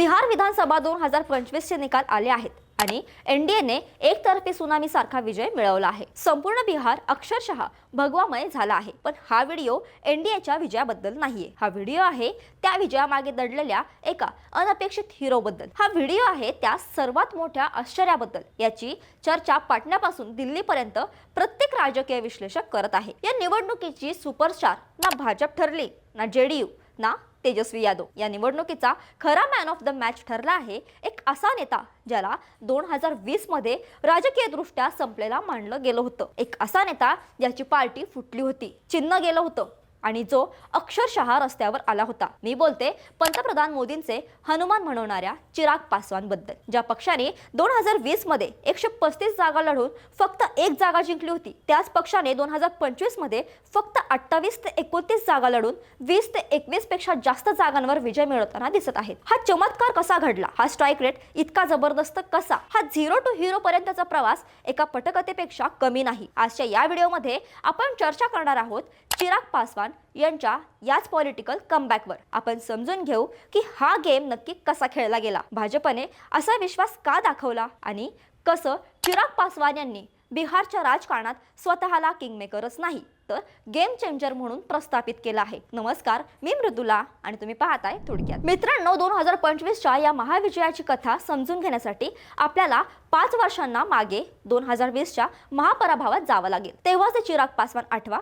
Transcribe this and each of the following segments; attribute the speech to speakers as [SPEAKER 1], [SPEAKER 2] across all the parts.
[SPEAKER 1] बिहार विधानसभा दोन हजार पंचवीसचे निकाल आले आहेत आणि एनडीएने एकतर्फी सुनामी सारखा विजय मिळवला आहे. संपूर्ण बिहार अक्षरशः भगवामय झाला आहे. पण हा व्हिडिओ एनडीएच्या विजयाबद्दल नाहीये. हा व्हिडिओ आहे त्या विजयामागे दडलेल्या एका अनपेक्षित हिरोबद्दल. हा व्हिडिओ आहे त्या सर्वात मोठ्या आश्चर्याबद्दल याची चर्चा पाटण्यापासून दिल्लीपर्यंत प्रत्येक राजकीय विश्लेषक करत आहे. या निवडणुकीची सुपरस्टार ना भाजप ठरली ना जेडीयू ना तेजस्वी यादव या निवडणुकीचा खरा मॅन ऑफ द मॅच ठरला आहे एक असा नेता ज्याला दोन हजार वीसमध्ये राजकीय दृष्ट्या संपलेला मानलं गेलं होतं. एक असा नेता ज्याची पार्टी फुटली होती. चिन्ह गेलं होतं. आणि जो अक्षरशः रस्त्यावर आला होता. मी बोलते पंतप्रधान मोदींचे हनुमान म्हणवणाऱ्या चिराग पासवानबद्दल ज्या पक्षाने दोन हजार वीसमध्ये एकशे पस्तीस जागा लढून फक्त एक जागा जिंकली होती. त्याच पक्षाने दोन हजार पंचवीसमध्ये फक्त अठ्ठावीस ते एकोणतीस जागा लढून वीस ते एकवीसपेक्षा जास्त जागांवर विजय मिळवताना दिसत आहेत. हा चमत्कार कसा घडला? हा स्ट्राईक रेट इतका जबरदस्त कसा? हा झिरो टू हिरो पर्यंतचा प्रवास एका पटकथेपेक्षा कमी नाही. आजच्या या व्हिडिओमध्ये आपण चर्चा करणार आहोत चिराग पासवान यांच्या याच पॉलिटिकल कमबॅकवर आपण समजून घेऊ की हा गेम नक्की कसा खेळला गेला. भाजपने असा विश्वास का दाखवला आणि कसं चिराग पासवान यांनी बिहारच्या राजकारणात स्वतःला किंगमेकरच नाही तर गेम चेंजर म्हणून प्रस्थापित केला आहे. नमस्कार मी मृदुला आणि तुम्ही पाहताय थोडक्यात. मित्रांनो दोन हजार पंचवीसच्या या महाविजयाची कथा समजून घेण्यासाठी आपल्याला पाच वर्षांना मागे दोन हजार वीसच्या महापराभावात जावं लागेल. तेव्हाच चिराग पासवान आठवा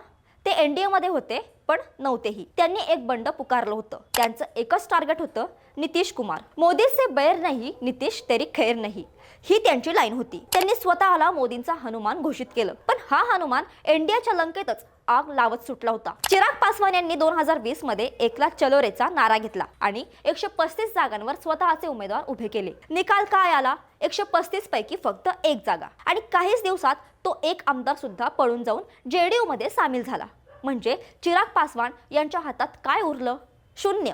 [SPEAKER 1] ते एनडीए मध्ये होते पण नव्हतेही. त्यांनी एक बंड पुकारलं होतं. त्यांचं एकच टार्गेट होतं नितीश कुमार. मोदी से बैर नाही नितीश तेरी खैर नाही. ही त्यांची लाईन होती. त्यांनी स्वतःला मोदींचा हनुमान घोषित केलं. पण हा हनुमान एनडीएच्या लंकेतच आग लावत सुटला होता. चिराग पासवान यांनी दोन हजार वीसमध्ये एकला चलोरेचा नारा घेतला आणि एकशे पस्तीस जागांवर स्वतःचे उमेदवार उभे केले. निकाल काय आला? एकशे पस्तीस पैकी फक्त एक जागा. आणि काहीच दिवसात तो एक आमदार सुद्धा पळून जाऊन जेडीयू मध्ये सामील झाला. म्हणजे चिराग पासवान यांच्या हातात काय उरलं? शून्य.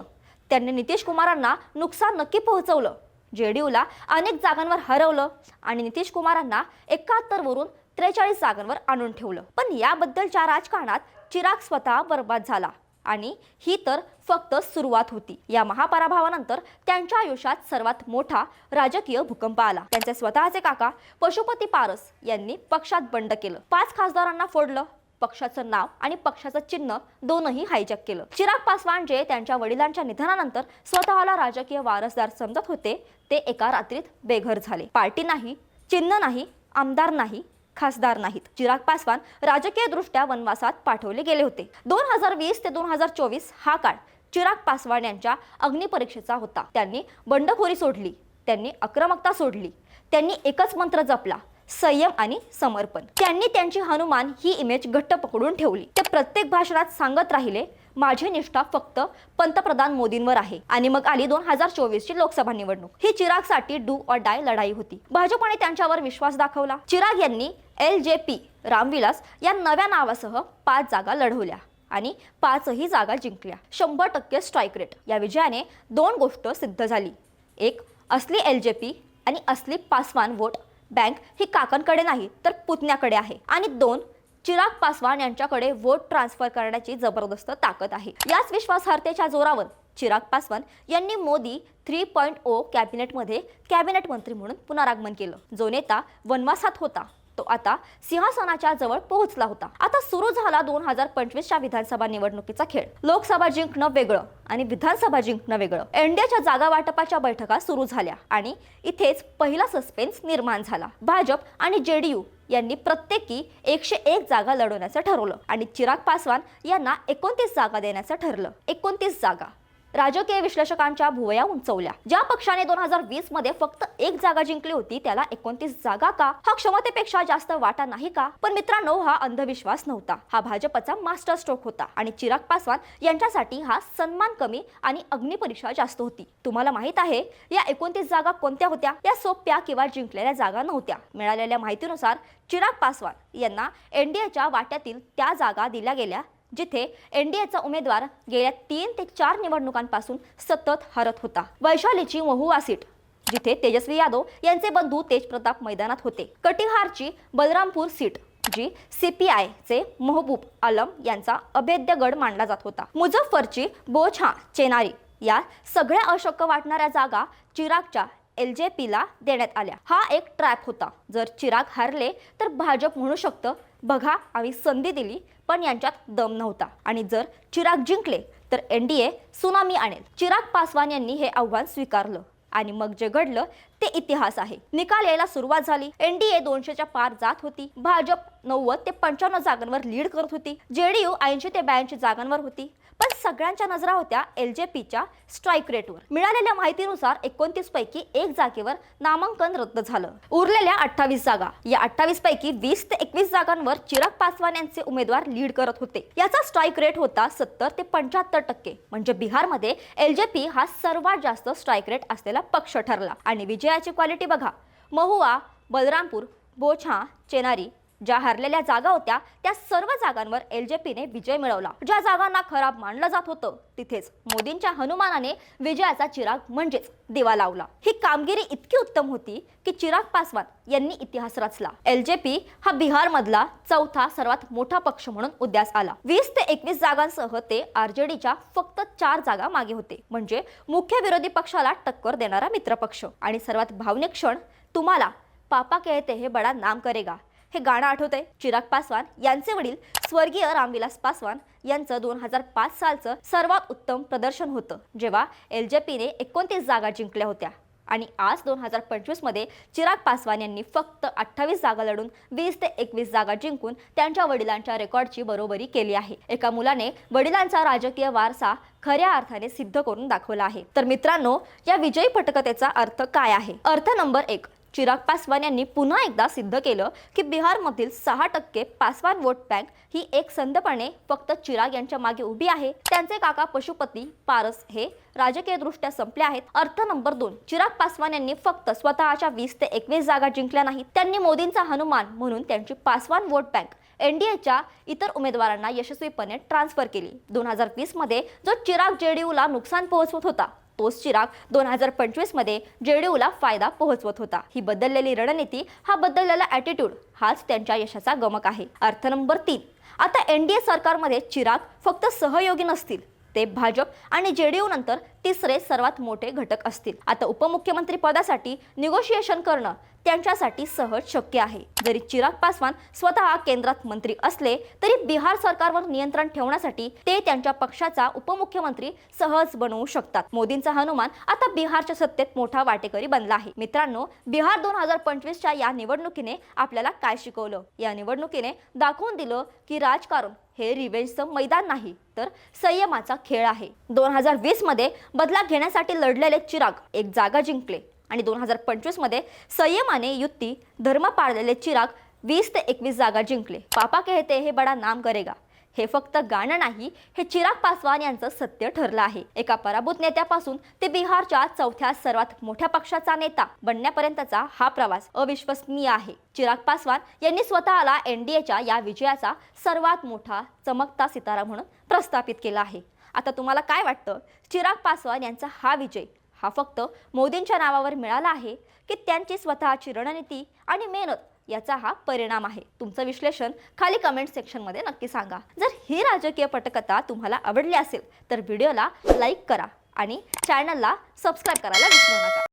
[SPEAKER 1] त्यांनी नितीश कुमारांना नुकसान नक्की पोहोचवलं. जे डीयूला अनेक जागांवर हरवलं आणि नितीश कुमारांना एकाहत्तरवरून त्रेचाळीस जागांवर आणून ठेवलं. पण याबद्दलच्या राजकारणात चिराग स्वतः बर्बाद झाला आणि ही तर फक्त सुरुवात होती. या महापराभवानंतर त्यांच्या आयुष्यात सर्वात मोठा राजकीय भूकंप आला. त्यांचे स्वतःचे काका पशुपती पारस यांनी पक्षात बंड केलं. पाच खासदारांना फोडलं. पक्षाचं नाव आणि पक्षाचं चिन्ह दोनही हायजॅक केलं. चिराग पासवान जे त्यांच्या वडिलांच्या निधनानंतर स्वतःला राजकीय वारसदार समजत होते ते एका रात्रीत बेघर झाले. पार्टी नाही चिन्ह नाही आमदार नाही खासदार नाहीत. चिराग पासवान राजकीय दृष्ट्या वनवासात पाठवले गेले होते. दोन हजार वीस ते दोन हजार चोवीस हा काळ चिराग पासवान यांच्या अग्निपरीक्षेचा होता. त्यांनी बंडखोरी सोडली त्यांनी आक्रमकता सोडली त्यांनी एकच मंत्र जपला संयम आणि समर्पण. त्यांनी त्यांची हनुमान ही इमेज घट्ट पकडून ठेवली. ते प्रत्येक भाषणात सांगत राहिले माझी निष्ठा फक्त पंतप्रधान मोदींवर आहे. आणि मग आली दोन हजार चोवीस ची लोकसभा निवडणूक. ही चिरागसाठी डू ऑर डाय लढाई होती. भाजपने त्यांच्यावर विश्वास दाखवला. चिराग यांनी एल जे पी रामविलास या नव्या नावासह पाच जागा लढवल्या आणि पाचही जागा जिंकल्या. शंभर टक्के स्ट्राईक रेट या विजयाने दोन गोष्ट सिद्ध झाली. एक असली एल जे पी आणि असली पासवान वोट बँक ही काकांकडे नाही तर पुतण्याकडे आहे. आणि दोन चिराग पासवान यांच्याकडे वोट ट्रान्सफर करण्याची जबरदस्त ताकद आहे. याच विश्वासार्हतेच्या जोरावर चिराग पासवान यांनी मोदी थ्री पॉईंट ओ कॅबिनेटमध्ये कॅबिनेट मंत्री म्हणून पुनरागमन केलं. जो नेता वनवासात होता. तो आता सिंहासनाच्या जवळ पोहोचला होता. आता सुरू झाला दोन हजार पंचवीसच्या विधानसभा निवडणुकीचा खेळ. लोकसभा जिंकणं वेगळं आणि विधानसभा जिंकणं वेगळं. एनडीएच्या जागा वाटपाच्या बैठका सुरू झाल्या आणि इथेच पहिला सस्पेन्स निर्माण झाला. भाजप आणि जेडीयू यांनी प्रत्येकी एकशे एक जागा लढवण्याचं ठरवलं आणि चिराग पासवान यांना एकोणतीस जागा देण्याचं ठरलं. एकोणतीस जागा. राजकीय विश्लेषकांच्या भुवया उंचवल्या. ज्या पक्षाने दोन हजार वीसमध्ये फक्त एक जागा जिंकली होती त्याला एकोणतीस जागा का? हा क्षमतेपेक्षा जास्त वाटा नाही का? पण मित्रांनो हा अंधविश्वास नव्हता. हा भाजपचा मास्टर स्ट्रोक होता आणि चिराग पासवान यांच्यासाठी हा सन्मान कमी आणि अग्निपरीक्षा जास्त होती. तुम्हाला माहीत आहे या एकोणतीस जागा कोणत्या होत्या? या सोप्या किंवा जिंकलेल्या जागा नव्हत्या. मिळालेल्या माहितीनुसार चिराग पासवान यांना एनडीएच्या वाट्यातील त्या जागा दिल्या गेल्या जिथे एनडीएचा उमेदवार गेल्या तीन ते चार निवडणुकांपासून सतत हरत होता. वैशालीची महुआ सीट जिथे तेजस्वी यादव यांचे बंधू तेज प्रताप मैदानात होते. कटिहारची बलरामपूर सीट जी सीपीआयचे महबूब आलम यांचा अभेद्य गड मानला जात होता. मुझफ्फरची बोछा चेनारी या सगळ्या अशक्य वाटणाऱ्या जागा चिरागच्या एल जे पीला देण्यात आल्या. हा एक ट्रॅप होता. जर चिराग हारले तर भाजप म्हणू शकतं बघा आम्ही संधी दिली पण यांच्यात दम नव्हता. आणि जर चिराग जिंकले तर एन डी ए सुनामी आणेल. चिराग पासवान यांनी हे आव्हान स्वीकारलं. आणि मग जे घडलं ते इतिहास आहे. निकाल यायला सुरुवात झाली. एनडीए दोनशेच्या पार जात होती. भाजप नव्वद ते पंच्याण्णव जागांवर लीड करत होती. जेडीयू ऐंशी ते ब्याऐंशी जागांवर होती. पण सगळ्यांच्या नजरा होत्या एल जे पीच्या स्ट्राईक रेटवर मिळालेल्या माहितीनुसार एकोणतीस पैकी एक जागेवर नामांकन रद्द झालं. उरलेल्या अठ्ठावीस जागा या अठ्ठावीस पैकी वीस ते एकवीस जागांवर चिराग पासवान यांचे उमेदवार लीड करत होते. याचा स्ट्राईक रेट होता सत्तर ते पंच्याहत्तर टक्के. म्हणजे बिहारमध्ये एल जे पी हा सर्वात जास्त स्ट्राईक रेट असलेला पक्ष ठरला. आणि विजया फळाची क्वालिटी बघा. महुआ बलरामपूर बोछा चेनारी ज्या हरलेल्या जागा होत्या त्या सर्व जागांवर एल जे पीने विजय मिळवला. ज्या जागांना खराब मानलं जात होतं तिथेच मोदींच्या हनुमानाने विजयाचा चिराग म्हणजेच दिवा लावला. ही कामगिरी इतकी उत्तम होती की चिराग पासवान यांनी इतिहास रचला. एल जे पी हा बिहारमधला चौथा सर्वात मोठा पक्ष म्हणून उद्यास आला. वीस ते एकवीस जागांसह ते आरजेडीच्या फक्त चार जागा मागे होते. म्हणजे मुख्य विरोधी पक्षाला टक्कर देणारा मित्रपक्ष. आणि सर्वात भावनिक क्षण तुम्हाला पापा कहते हे बडा नाम करेगा. हे गाणं आठवतंय? चिराग पासवान यांचे वडील स्वर्गीय रामविलास पासवान यांचं दोन हजार पाच सालचं सर्वात उत्तम प्रदर्शन होतं जेव्हा एल जे पीने एकोणतीस जागा जिंकल्या होत्या. आणि आज दोन हजार पंचवीसमध्ये चिराग पासवान यांनी फक्त अठ्ठावीस जागा लढून वीस ते एकवीस जागा जिंकून त्यांच्या वडिलांच्या रेकॉर्डची बरोबरी केली आहे. एका मुलाने वडिलांचा राजकीय वारसा खऱ्या अर्थाने सिद्ध करून दाखवला आहे. तर मित्रांनो या विजयी पटकथेचा अर्थ काय आहे? अर्थ नंबर एक चिराग पासवान यांनी पुन्हा एकदा सिद्ध केलं की बिहारमधील सहा टक्के पासवान वोट बँक ही एक संधपणे फक्त चिराग यांच्या मागे उभी आहे. त्यांचे काका पशुपती पारस हे राजकीयदृष्ट्या संपले आहेत. अर्थ नंबर दोन चिराग पासवान यांनी फक्त स्वतःच्या वीस ते एकवीस जागा जिंकल्या नाहीत. त्यांनी मोदींचा हनुमान म्हणून त्यांची पासवान वोट बँक एनडीएच्या इतर उमेदवारांना यशस्वीपणे ट्रान्सफर केली. दोन हजार वीसमध्ये जो चिराग जेडीयूला नुकसान पोहोचवत होता तोच चिराग दोन हजार पंचवीसमध्ये जेडीयूला फायदा पोहोचवत होता. ही बदललेली रणनीती हा बदललेला ॲटिट्यूड हाच त्यांच्या यशाचा गमक आहे. अर्थ नंबर तीन आता एनडीए सरकारमध्ये चिराग फक्त सहयोगी नसतील ते भाजप आणि जेडीयू नंतर तिसरे सर्वात मोठे घटक असतील. आता उपमुख्यमंत्री पदासाठी निगोशिएशन करणं त्यांच्यासाठी सहज शक्य आहे. जरी चिराग पासवान स्वतः केंद्रात मंत्री असले तरी बिहार सरकारवर नियंत्रण ठेवण्यासाठी ते त्यांच्या पक्षाचा उपमुख्यमंत्री सहज बनवू शकतात. मोदींचा हनुमान आता बिहारच्या सत्तेत मोठा वाटेकरी बनला आहे. मित्रांनो बिहार दोन हजार पंचवीसच्या या निवडणुकीने आपल्याला काय शिकवलं? या निवडणुकीने दाखवून दिलं की राजकारण हे रिवेंजचं मैदान नाही तर संयमाचा खेळ आहे. दोन हजार वीसमध्ये बदला घेण्यासाठी लढलेले चिराग एक जागा जिंकले. आणि दोन हजार पंचवीसमध्ये संयमाने युती धर्म पाळलेले चिराग वीस ते एकवीस जागा जिंकले. पापा कहते हे बडा नाम करेगा. हे फक्त गाणं नाही हे चिराग पासवान यांचं सत्य ठरलं आहे. एका पराभूत नेत्यापासून ते बिहारच्या चौथ्या सर्वात मोठ्या पक्षाचा नेता बनण्यापर्यंतचा हा प्रवास अविश्वसनीय आहे. चिराग पासवान यांनी स्वतःला एनडीएच्या या विजयाचा सर्वात मोठा चमकता सितारा म्हणून प्रस्थापित केला आहे. आता तुम्हाला काय वाटतं? चिराग पासवान यांचा हा विजय हा फक्त मोदींच्या नावावर मिळाला आहे की त्यांची स्वतःची रणनीती आणि मेहनत याचा हा परिणाम आहे? तुमचं विश्लेषण खाली कमेंट सेक्शनमध्ये नक्की सांगा. जर ही राजकीय पटकथा तुम्हाला आवडली असेल तर व्हिडिओला लाईक करा आणि चॅनलला सबस्क्राईब करायला विसरू नका.